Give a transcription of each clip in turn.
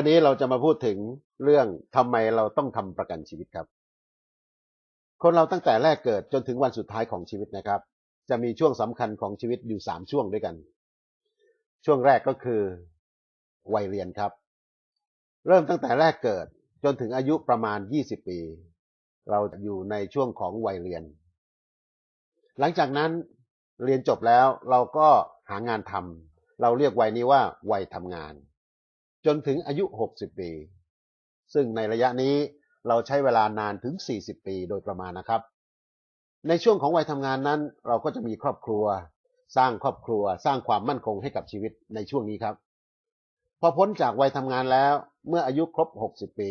วันนี้เราจะมาพูดถึงเรื่องทำไมเราต้องทำประกันชีวิตครับ คนเราตั้งแต่แรกเกิดจนถึงวันสุดท้ายของชีวิตนะครับ จะมีช่วงสำคัญของชีวิตอยู่สามช่วงด้วยกัน ช่วงแรกก็คือวัยเรียนครับ เริ่มตั้งแต่แรกเกิดจนถึงอายุประมาณ 20 ปี เราอยู่ในช่วงของวัยเรียน หลังจากนั้นเรียนจบแล้วเราก็หางานทำเราเรียกวัยนี้ว่าวัยทำงาน จนถึงอายุ 60 ปี ซึ่งในระยะนี้เราใช้เวลานานถึง 40 ปีโดยประมาณนะครับ ในช่วงของวัยทำงานนั้น เราก็จะมีครอบครัว สร้างครอบครัว สร้างความมั่นคงให้กับชีวิตในช่วงนี้ครับ พอพ้นจากวัยทำงานแล้ว เมื่ออายุครบ 60 ปี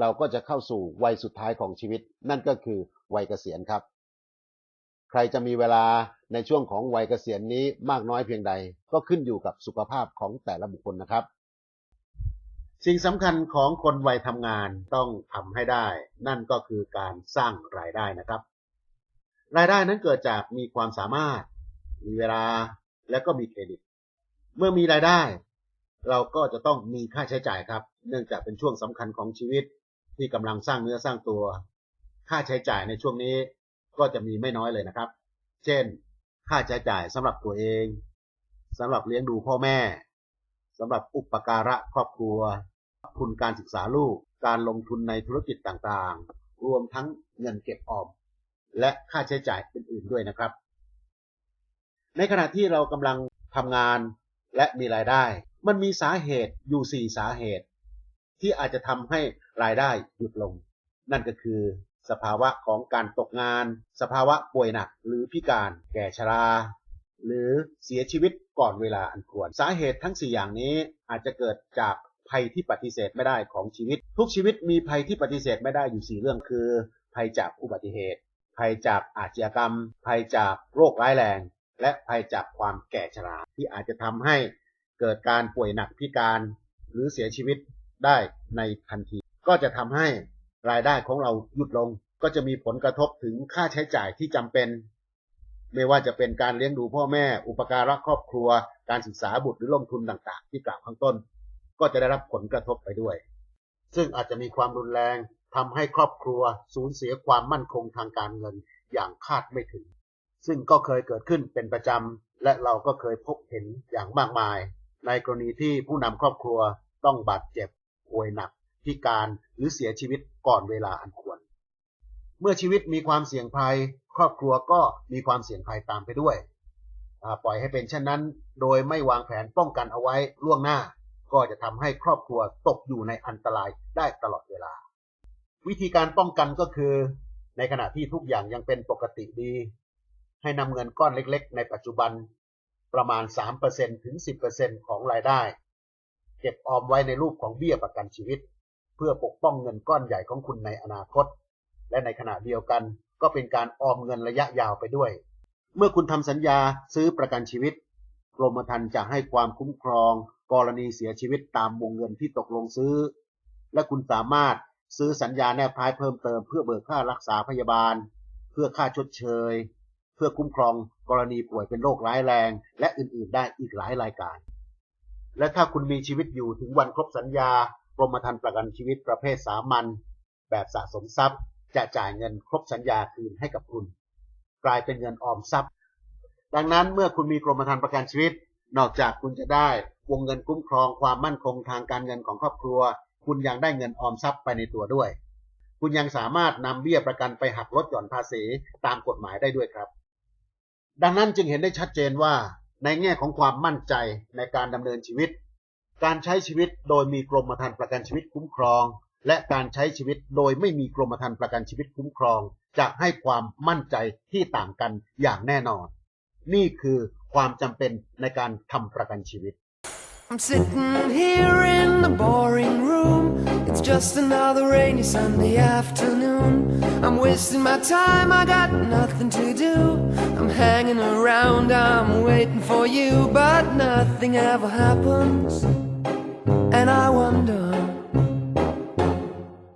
เราก็จะเข้าสู่วัยสุดท้ายของชีวิต นั่นก็คือวัยเกษียณครับ ใครจะมีเวลาในช่วงของวัยเกษียณนี้มากน้อยเพียงใด ก็ขึ้นอยู่กับสุขภาพของแต่ละบุคคลนะครับ สิ่งสำคัญของคนวัยทำงานต้องทำให้ได้ นั่นก็คือการสร้างรายได้นะครับ รายได้นั้นเกิดจากมีความสามารถ มีเวลาและก็มีเครดิต เมื่อมีรายได้ เราก็จะต้องมีค่าใช้จ่ายครับ เนื่องจากเป็นช่วงสำคัญของชีวิตที่กำลังสร้างเนื้อสร้างตัว ค่าใช้จ่ายในช่วงนี้ก็จะมีไม่น้อยเลยนะครับ เช่น ค่าใช้จ่ายสำหรับตัวเองสำหรับเลี้ยงดูพ่อแม่สำหรับอุปการะครอบครัว ทุนการศึกษาลูก การลงทุนในธุรกิจต่างๆ รวมทั้งเงินเก็บออม และค่าใช้จ่ายอื่นๆด้วยนะครับ ในขณะที่เรากำลังทำงานและมีรายได้ มันมีสาเหตุอยู่ 4 สาเหตุ ที่อาจจะทำให้รายได้หยุดลง นั่นก็คือ สภาวะของการตกงาน สภาวะป่วยหนักหรือพิการ แก่ชรา หรือเสียชีวิตก่อนเวลาอันควร สาเหตุทั้ง 4 อย่างนี้อาจจะเกิดจาก ภัยที่ปฏิเสธไม่ได้ของชีวิต ทุกชีวิตมีภัยที่ปฏิเสธไม่ได้อยู่ 4 เรื่องคือ ภัยจากอุบัติเหตุ ภัยจากอาชญากรรม ภัยจากโรคร้ายแรง และภัยจากความแก่ชราที่อาจจะทำให้เกิดการป่วยหนักพิการ หรือเสียชีวิตได้ในทันที ก็จะทำให้รายได้ของเราหยุดลง ก็จะมีผลกระทบถึงค่าใช้จ่ายที่จำเป็น ไม่ว่าจะเป็นการเลี้ยงดูพ่อแม่ อุปการะครอบครัว การศึกษาบุตรหรือลงทุนต่างๆ ที่กล่าวข้างต้น ก็จะได้รับผลกระทบไปด้วย ซึ่งอาจจะมีความรุนแรงทำให้ครอบครัวสูญเสียความมั่นคงทางการเงินอย่างคาดไม่ถึง ซึ่งก็เคยเกิดขึ้นเป็นประจำ และเราก็เคยพบเห็นอย่างมากมาย ในกรณีที่ผู้นำครอบครัวต้องบาดเจ็บป่วยหนัก พิการหรือเสียชีวิตก่อนเวลาอันควร เมื่อชีวิตมีความเสี่ยงภัย ครอบครัวก็มีความเสี่ยงภัยตามไปด้วย ปล่อยให้เป็นเช่นนั้น โดยไม่วางแผนป้องกันเอาไว้ล่วงหน้า ก็จะทำให้ครอบครัวตกอยู่ในอันตรายได้ตลอดเวลา วิธีการป้องกันก็คือ ในขณะที่ทุกอย่างยังเป็นปกติดี ให้นำเงินก้อนเล็ก ๆ ในปัจจุบันประมาณ 3%ถึง 10%ของรายได้ เก็บออมไว้ในรูปของเบี้ยประกันชีวิต เพื่อปกป้องเงินก้อนใหญ่ของคุณในอนาคต และในขณะเดียวกันก็เป็นการออมเงินระยะยาวไปด้วย เมื่อคุณทำสัญญาซื้อประกันชีวิตกรมธรรม์จะให้ความคุ้มครอง กรณีเสียชีวิตตามวงเงินที่ตกลงซื้อ และคุณสามารถซื้อสัญญาแนบท้ายเพิ่มเติมเพื่อเบิกค่ารักษาพยาบาล เพื่อค่าชดเชย เพื่อคุ้มครองกรณีป่วยเป็นโรคร้ายแรง และอื่นๆ ได้อีกหลายรายการ และถ้าคุณมีชีวิตอยู่ถึงวันครบสัญญากรมธรรม์ประกันชีวิตประเภทสามัญแบบสะสมทรัพย์ จะจ่ายเงินครบสัญญาคืนให้กับคุณ กลายเป็นเงินออมทรัพย์ ดังนั้นเมื่อคุณมีกรมธรรม์ประกันชีวิต นอกจากคุณจะได้ วงเงินคุ้มครองความมั่นคงทางการเงินของครอบครัว คุณยังได้เงินออมทรัพย์ไปในตัวด้วย คุณยังสามารถนำเบี้ยประกันไปหักลดหย่อนภาษีตามกฎหมายได้ด้วยครับ ดังนั้นจึงเห็นได้ชัดเจนว่า ในแง่ของความมั่นใจในการดำเนินชีวิต การใช้ชีวิตโดยมีกรมธรรม์ประกันชีวิตคุ้มครอง และการใช้ชีวิตโดยไม่มีกรมธรรม์ประกันชีวิตคุ้มครอง จะให้ความมั่นใจที่ต่างกันอย่างแน่นอน นี่คือความจำเป็นในการทำประกันชีวิต I'm sitting here in the boring room. It's just another rainy Sunday afternoon. I'm wasting my time, I got nothing to do. I'm hanging around, I'm waiting for you, but nothing ever happens. And I wonder